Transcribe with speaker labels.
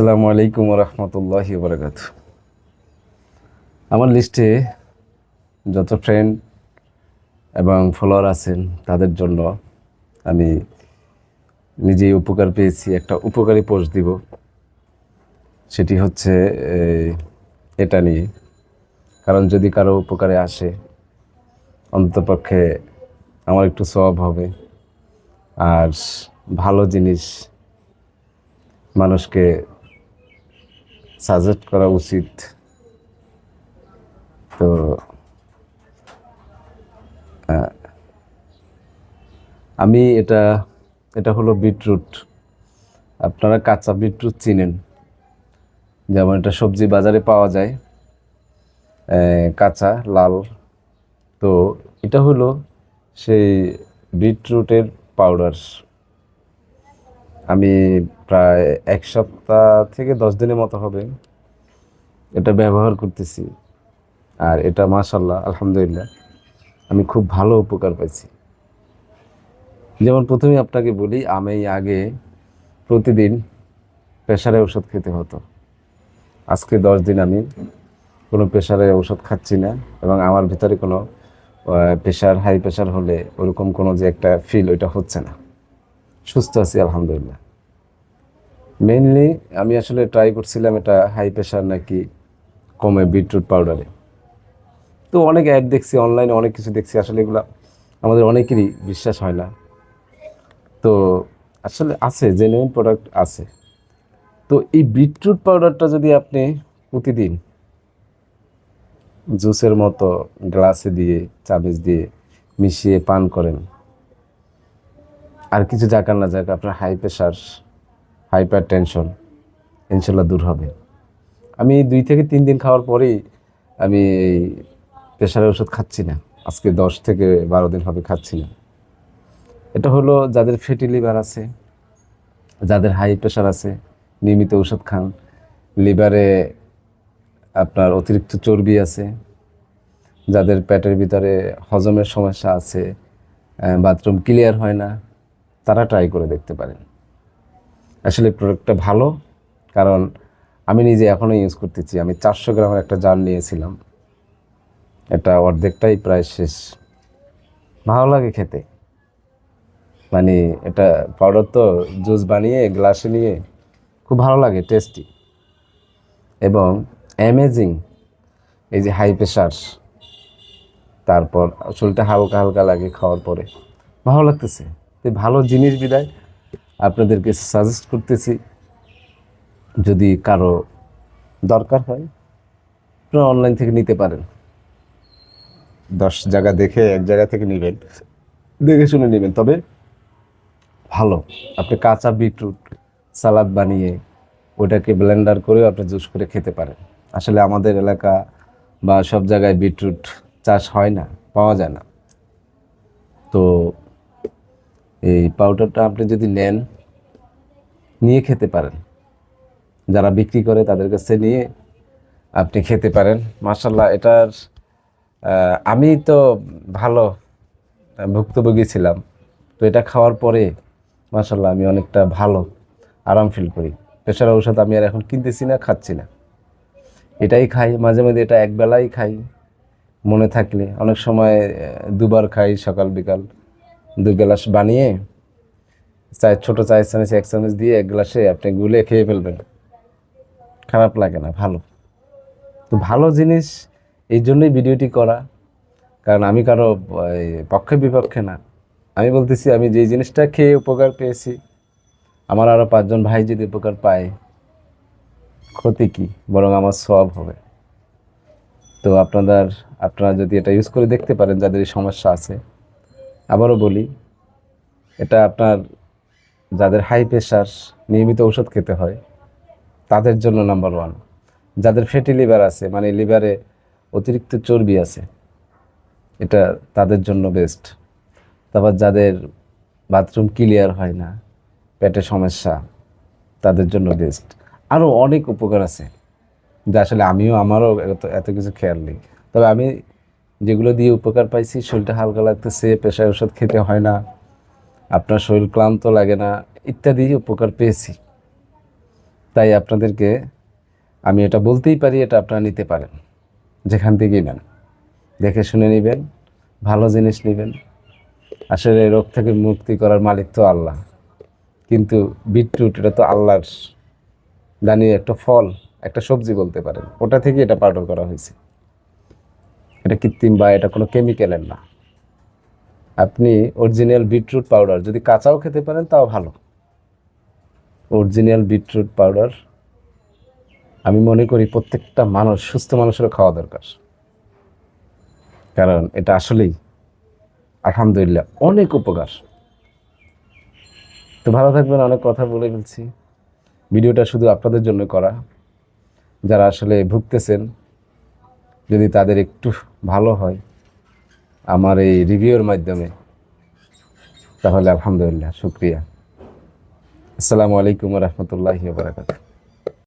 Speaker 1: আসসালামু আলাইকুম রহমতুল্লাহ বরকাত আমার লিস্টে যত ফ্রেন্ড এবং ফলোয়ার আছেন, তাদের জন্য আমি নিজেই উপকার পেয়েছি, একটা উপকারী পোস্ট দিব। সেটি হচ্ছে এটা নিয়ে। কারণ যদি কারও উপকারে আসে, অন্ততপক্ষে আমার একটু সব হবে। আর ভালো জিনিস মানুষকে সাজেস্ট করা উচিত। তো আমি এটা এটা হলো বিটরুট। আপনারা কাঁচা বিটরুট চিনেন। যেমন এটা সবজি বাজারে পাওয়া যায় কাঁচা, লাল। তো এটা হলো সেই বিটরুটের পাউডার। আমি প্রায় এক সপ্তাহ থেকে দশ দিনের মতো হবে এটা ব্যবহার করতেছি। আর এটা মাশাল্লাহ আলহামদুলিল্লাহ, আমি খুব ভালো উপকার পাইছি। যেমন প্রথমে আপনাকে বলি, আমি আগে প্রতিদিন প্রেশারে ওষুধ খেতে হতো। আজকে দশ দিন আমি কোনো প্রেশারে ওষুধ খাচ্ছি না এবং আমার ভিতরে কোনো প্রেশার হাই প্রেশার হলে ওরকম কোনো যে একটা ফিল ওইটা হচ্ছে না। সুস্থ আছি, আলহামদুলিল্লাহ। মেইনলি আমি আসলে ট্রাই করছিলাম এটা হাই প্রেশার নাকি কমে বিটরুট পাউডারে তো অনেক অ্যাড দেখছি অনলাইনে অনেক কিছু দেখছি, আসলে এগুলো আমাদের অনেকেরই বিশ্বাস হয় না। তো আসলে আছে জেনুইন প্রোডাক্ট আছে। তো এই বিটরুট পাউডারটা যদি আপনি প্রতিদিন জুসের মতো গ্লাসে দিয়ে চাবিজ দিয়ে মিশিয়ে পান করেন আর কিছু যাক না যাক আপনার হাই প্রেশার হাইপার টেনশন ইনশাল্লাহ দূর হবে। আমি দুই থেকে তিন দিন খাওয়ার পরেই আমি এই প্রেশারের ওষুধ খাচ্ছি না। আজকে দশ থেকে বারো দিন হবে খাচ্ছি না। এটা হলো যাদের ফ্যাটি লিভার আছে, যাদের হাই প্রেশার আছে, নিয়মিত ওষুধ খান। লিভারে আপনার অতিরিক্ত চর্বি আছে, যাদের পেটের ভিতরে হজমের সমস্যা আছে বাথরুম ক্লিয়ার হয় না। তারা ট্রাই করে দেখতে পারেন। আসলে প্রোডাক্টটা ভালো, কারণ আমি নিজে এখনও ইউজ করতেছি। আমি চারশো গ্রামের একটা জার নিয়েছিলাম। এটা অর্ধেকটাই প্রায় শেষ। ভালো লাগে খেতে। মানে এটা পাউডার তো জুস বানিয়ে গ্লাসে নিয়ে খুব ভালো লাগে টেস্টি এবং অ্যামেজিং এই যে হাই প্রেশার তারপর শরীরটা হালকা হালকা লাগে খাওয়ার পরে। ভালো লাগতেছে। ভালো জিনিস বিদায়। আপনাদেরকে সাজেস্ট করতেছি, যদি কারও দরকার হয়, আপনারা অনলাইন থেকে নিতে পারেন। দশ জায়গা দেখে এক জায়গা থেকে নেবেন। দেখে শুনে নেবেন। তবে ভালো, আপনি কাঁচা বিটরুট, সালাদ বানিয়ে ওটাকে ব্লেন্ডার করেও আপনি জুস করে খেতে পারেন। আসলে আমাদের এলাকা বা সব জায়গায় বিটরুট চাষ হয় না, পাওয়া যায় না। তো এই পাউডারটা আপনি যদি নেন, নিয়ে খেতে পারেন। যারা বিক্রি করে তাদের কাছে নিয়ে আপনি খেতে পারেন। মার্শাল্লাহ এটার আমি তো ভালো ভুক্তভোগী ছিলাম। তো এটা খাওয়ার পরে মার্শাল্লাহ আমি অনেকটা ভালো আরাম ফিল করি। প্রেশার ঔষধ আমি আর এখন কিনতেছি না, খাচ্ছি না। এটাই খাই, মাঝে মাঝে এটা একবেলাই খাই। মনে থাকলে, অনেক সময় দুবার খাই সকাল বিকাল। দু গ্লাস বানিয়ে চায় ছোটো চায়ের চামচ, এক চামচ দিয়ে এক গ্লাসে আপনি গুলে খেয়ে ফেলবেন। খারাপ লাগে না, ভালো। তো ভালো জিনিস এই জন্যই ভিডিওটি করা। কারণ আমি কারও পক্ষে বিপক্ষে না। আমি বলতেছি, আমি যেই জিনিসটা খেয়ে উপকার পেয়েছি, আমার আরও পাঁচজন ভাই যদি উপকার পায়, ক্ষতি কি? বরং আমার সব হবে। তো আপনাদের, আপনারা যদি এটা ইউজ করে দেখতে পারেন, যাদের এই সমস্যা আছে। আবারও বলি, এটা আপনার যাদের হাই প্রেশার নিয়মিত ওষুধ খেতে হয়, তাদের জন্য নাম্বার ওয়ান যাদের ফ্যাটি লিভার আছে মানে লিভারে অতিরিক্ত চর্বি আছে, এটা তাদের জন্য বেস্ট তারপর যাদের বাথরুম ক্লিয়ার হয় না, পেটে সমস্যা, তাদের জন্য বেস্ট আরও অনেক উপকার আছে, যা আসলে আমিও, আমারও এত এত কিছু খেয়াল নেই। তবে আমি যেগুলো দিয়ে উপকার পাইছি, শরীরটা হালকা লাগতেছে প্রেশার ওষুধ খেতে হয় না, আপনার শরীর ক্লান্ত লাগে না, ইত্যাদি উপকার পেয়েছি। তাই আপনাদেরকে আমি এটা বলতেই পারি, এটা আপনারা নিতে পারেন। যেখান থেকেই নেন। দেখে শুনে নেবেন, ভালো জিনিস নেবেন। আসলে রোগ থেকে মুক্তি করার মালিক তো আল্লাহ। কিন্তু বিটরুট, এটা তো আল্লাহর দানি একটা ফল, একটা সবজি বলতে পারেন। ওটা থেকে এটা পাউডার করা হয়েছে। এটা কৃত্রিম বা এটা কোনো কেমিক্যালের না। আপনি অরিজিনাল বিটরুট পাউডার যদি কাঁচাও খেতে পারেন তাও ভালো। অরিজিনাল বিটরুট পাউডার আমি মনে করি প্রত্যেকটা মানুষ, সুস্থ মানুষেরও খাওয়া দরকার। কারণ এটা আসলেই আলহামদুলিল্লাহ অনেক উপকার। তো ভালো থাকবেন, অনেক কথা বলে ফেলছি। ভিডিওটা শুধু আপনাদের জন্য করা। যারা আসলে ভুগতেছেন যদি তাদের একটু ভালো হয় আমার এই রিভিউর মাধ্যমে, তাহলে আলহামদুলিল্লাহ, শুক্রিয়া। আসসালামু আলাইকুম রহমতুল্লাহি বারাকাতুহ।